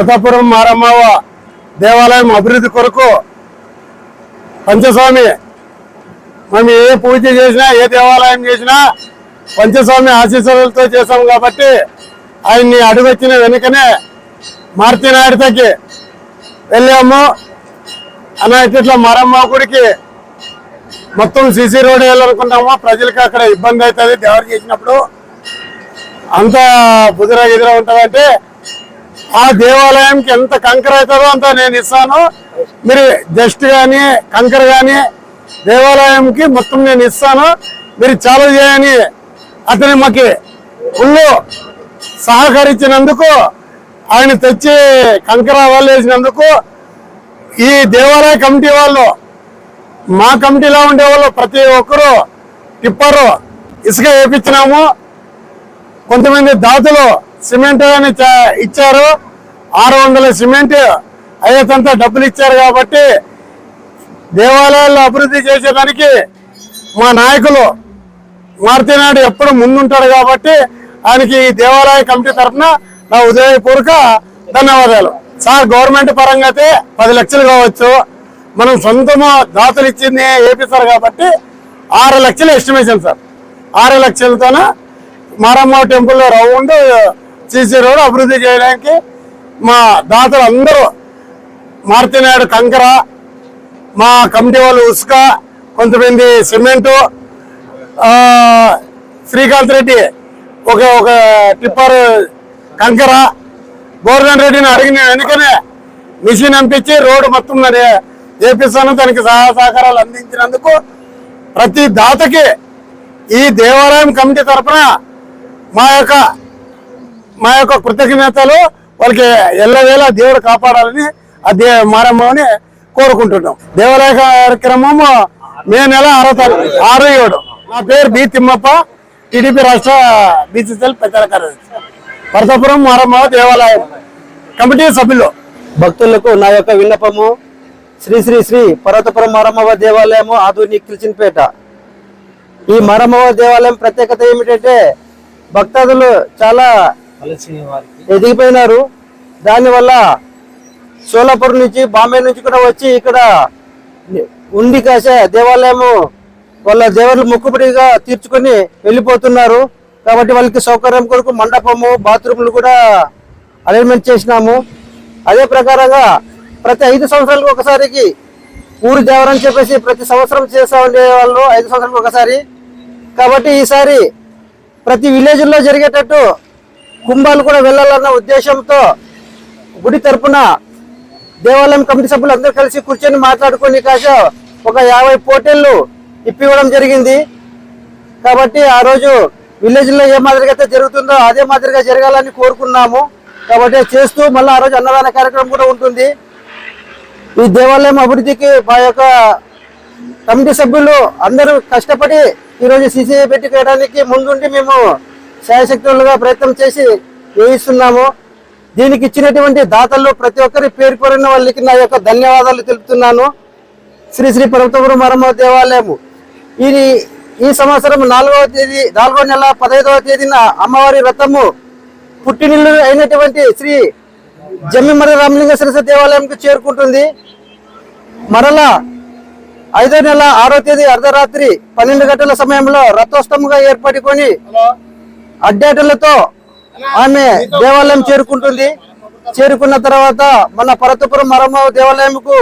భరతాపురం మారమ్మవ దేవాలయం అభివృద్ధి కొరకు పంచస్వామి మనం ఏ పూజ చేసినా ఏ దేవాలయం చేసినా పంచస్వామి ఆశీస్సులతో చేసాం కాబట్టి ఆయన్ని అడుగొచ్చిన వెనుకనే మారుతినాయుడితోకి వెళ్ళాము. అన్న ఇట్లా మరమ్మ గుడికి మొత్తం సిసి రోడ్ వేయాలనుకున్నాము ప్రజలకు అక్కడ ఇబ్బంది అవుతుంది. దేవరు చేసినప్పుడు అంత బుదిరా ఎదురా ఉంటుందంటే ఆ దేవాలయంకి ఎంత కంకర అవుతుందో అంత నేను ఇస్తాను. మీరు జస్ట్ కానీ కంకర కానీ దేవాలయంకి మొత్తం నేను ఇస్తాను. మీరు చాలు చేయని అతని మాకి ఫుల్ సహకరించినందుకు ఆయన తెచ్చి కంకర వాళ్ళు వేసినందుకు ఈ దేవాలయ కమిటీ వాళ్ళు మా కమిటీలో ఉండే వాళ్ళు ప్రతి ఒక్కరు టిప్పరు ఇసుక వేపించినాము. కొంతమంది దాతలు సిమెంట్ అని ఇచ్చారు. ఆరు వందల సిమెంట్ అయ్యేంత డబ్బులు ఇచ్చారు కాబట్టి దేవాలయాల్లో అభివృద్ధి చేసేదానికి మా నాయకులు మారుతినాయుడు ఎప్పుడు ముందుంటాడు కాబట్టి ఆయనకి ఈ దేవాలయ కమిటీ తరఫున నా ఉదయపూర్వక ధన్యవాదాలు. సార్ గవర్నమెంట్ పరంగా అయితే పది లక్షలు కావచ్చు. మనం సొంతము దాతలు ఇచ్చింది వేపిస్తారు కాబట్టి ఆరు లక్షలు ఎస్టిమేషన్ సార్. ఆరు లక్షలతోన మారమ్మ టెంపుల్లో రౌండ్ సీసీ రోడ్ అభివృద్ధి చేయడానికి మా దాతలు అందరూ మారుతినాయుడు కంకర మా కమిటీ వాళ్ళు ఉసుక కొంతమంది సిమెంటు శ్రీకాంత్ రెడ్డి ఒక ఒక టిప్పర్ కంకర గోవర్ధన్ రెడ్డిని అడిగిన వెనుకనే మిషన్ పంపించి రోడ్డు మొత్తం చేపిస్తాను దానికి సహాయ సహకారాలు అందించినందుకు ప్రతి దాతకి ఈ దేవాలయం కమిటీ తరఫున మా యొక్క మా యొక్క కృతజ్ఞతలు వాళ్ళకి ఎల్లవేళ దేవుడు కాపాడాలని ఆ దే మారమ్మని కోరుకుంటున్నాం. దేవాలయ కార్యక్రమము మే నెల ఆరో తారీఖు ఆరు ఏడు. నా పేరు బి తిమ్మప్ప టీడీపీ రాష్ట్ర బీసీసీఎల్ ప్రచార కార్యదర్శి. పరసపురం మారమ్మ దేవాలయం కమిటీ సభ్యులు. భక్తులకు నా యొక్క విన్నపము శ్రీ శ్రీ శ్రీ పర్వతపురం మారమ్మవ దేవాలయము ఆధునిక కిల్చిన్పేట. ఈ మరమ్మవ దేవాలయం ప్రత్యేకత ఏమిటంటే భక్తాదులు చాలా ఎదిగిపోయినారు. దానివల్ల సోలాపూర్ నుంచి బాంబే నుంచి కూడా వచ్చి ఇక్కడ ఉండి కాసే దేవాలయము వాళ్ళ దేవుళ్ళు మొక్కుబడిగా తీర్చుకొని వెళ్ళిపోతున్నారు. కాబట్టి వాళ్ళకి సౌకర్యం కొరకు మండపము బాత్రూములు కూడా అరేంజ్మెంట్ చేసినాము. అదే ప్రకారంగా ప్రతి ఐదు సంవత్సరాలకు ఒకసారికి ఊరు దేవరని చెప్పేసి ప్రతి సంవత్సరం చేస్తూ ఉండేవాళ్ళు ఐదు సంవత్సరాలకు ఒకసారి. కాబట్టి ఈసారి ప్రతి విలేజ్లో జరిగేటట్టు కుంభాలు కూడా వెళ్ళాలన్న ఉద్దేశంతో గుడి తరపున దేవాలయం కమిటీ సభ్యులు అందరూ కలిసి కూర్చొని మాట్లాడుకొని కాసే ఒక యాభై పోటీళ్ళు ఇప్పివ్వడం జరిగింది. కాబట్టి ఆ రోజు విలేజ్లో ఏ మాదిరిగా అయితే జరుగుతుందో అదే మాదిరిగా జరగాలని కోరుకున్నాము. కాబట్టి చేస్తూ మళ్ళీ ఆ రోజు అన్నదాన కార్యక్రమం కూడా ఉంటుంది. ఈ దేవాలయం అభివృద్ధికి మా యొక్క కమిటీ సభ్యులు అందరూ కష్టపడి ఈరోజు సీసీ పెట్టుకోవడానికి ముందుండి మేము శాయశక్తులుగా ప్రయత్నం చేసి వేయిస్తున్నాము. దీనికి ఇచ్చినటువంటి దాతల్లో ప్రతి ఒక్కరి పేరు కోరిన వాళ్ళకి నా యొక్క ధన్యవాదాలు తెలుపుతున్నాను. శ్రీ శ్రీ పర్వతపురం మరమ్మ దేవాలయము. ఇది ఈ సంవత్సరం నాలుగవ తేదీ నాలుగవ నెల పదహైదవ తేదీన అమ్మవారి వ్రతము పుట్టినిల్లు అయినటువంటి శ్రీ జమ్మిమర రామలింగ సరస్వ దేవాలయంకు చేరుకుంటుంది. మరలా ఐదో నెల ఆరో తేదీ అర్ధరాత్రి పన్నెండు గంటల సమయంలో రథోత్సవంగా ఏర్పడుకొని అడ్డాటలతో ఆమె దేవాలయం చేరుకుంటుంది. చేరుకున్న తర్వాత మన పరతపురం మరమ్మ దేవాలయంకు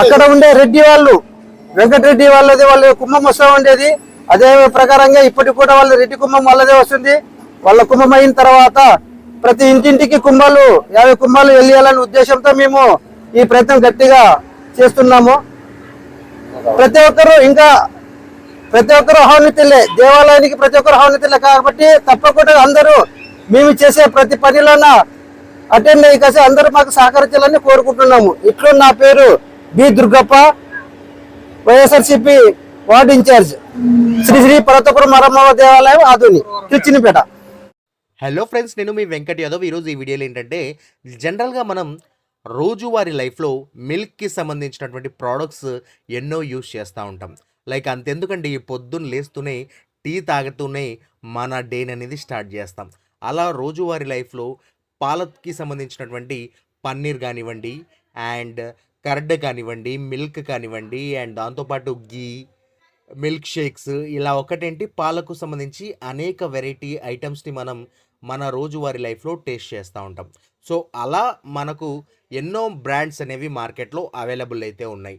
అక్కడ ఉండే రెడ్డి వాళ్ళు వెంకటరెడ్డి వాళ్ళది వాళ్ళ కుంభం వస్తూ ఉండేది. అదే ప్రకారంగా ఇప్పటికి కూడా వాళ్ళ రెడ్డి కుంభం వాళ్ళదే వస్తుంది. వాళ్ళ కుంభం అయిన తర్వాత ప్రతి ఇంటింటికి కుంభాలు యాభై కుంభాలు వెళ్ళాలనే ఉద్దేశంతో మేము ఈ ప్రయత్నం గట్టిగా చేస్తున్నాము. ప్రతి ఒక్కరు ఇంకా ప్రతి ఒక్కరు ఆహ్వానితులే దేవాలయానికి ప్రతి ఒక్కరు ఆహ్వానితులే కాబట్టి తప్పకుండా అందరూ మేము చేసే ప్రతి పనిలోన అటెండ్ అయ్యి కలిసి అందరూ మాకు సహకరించాలని కోరుకుంటున్నాము. ఇట్లు నా పేరు B Durgappa YSRCP ward incharge. Shri Shri Parvathapuram మరమ్మవ దేవాలయం ఆధుని కిచ్చినిపేట హలో ఫ్రెండ్స్ నేను మీ వెంకట్ యాదవ్. ఈరోజు ఈ వీడియోలో ఏంటంటే జనరల్గా మనం రోజువారీ లైఫ్లో మిల్క్కి సంబంధించినటువంటి ప్రోడక్ట్స్ ఎన్నో యూస్ చేస్తూ ఉంటాం. లైక్ అంతెందుకండి ఈ పొద్దున్న లేస్తూనే టీ తాగుతూనే మన డేని అనేది స్టార్ట్ చేస్తాం. అలా రోజువారీ లైఫ్లో పాలకి సంబంధించినటువంటి పన్నీర్ కానివ్వండి అండ్ కర్డ్ కానివ్వండి మిల్క్ కానివ్వండి అండ్ దాంతోపాటు గీ మిల్క్ షేక్స్ ఇలా ఒకటేంటి? పాలకు సంబంధించి అనేక వెరైటీ ఐటమ్స్ని మనం మన రోజువారీ లైఫ్లో టేస్ట్ చేస్తూ ఉంటాం. సో అలా మనకు ఎన్నో బ్రాండ్స్ అనేవి మార్కెట్లో అవైలబుల్ అయితే ఉన్నాయి.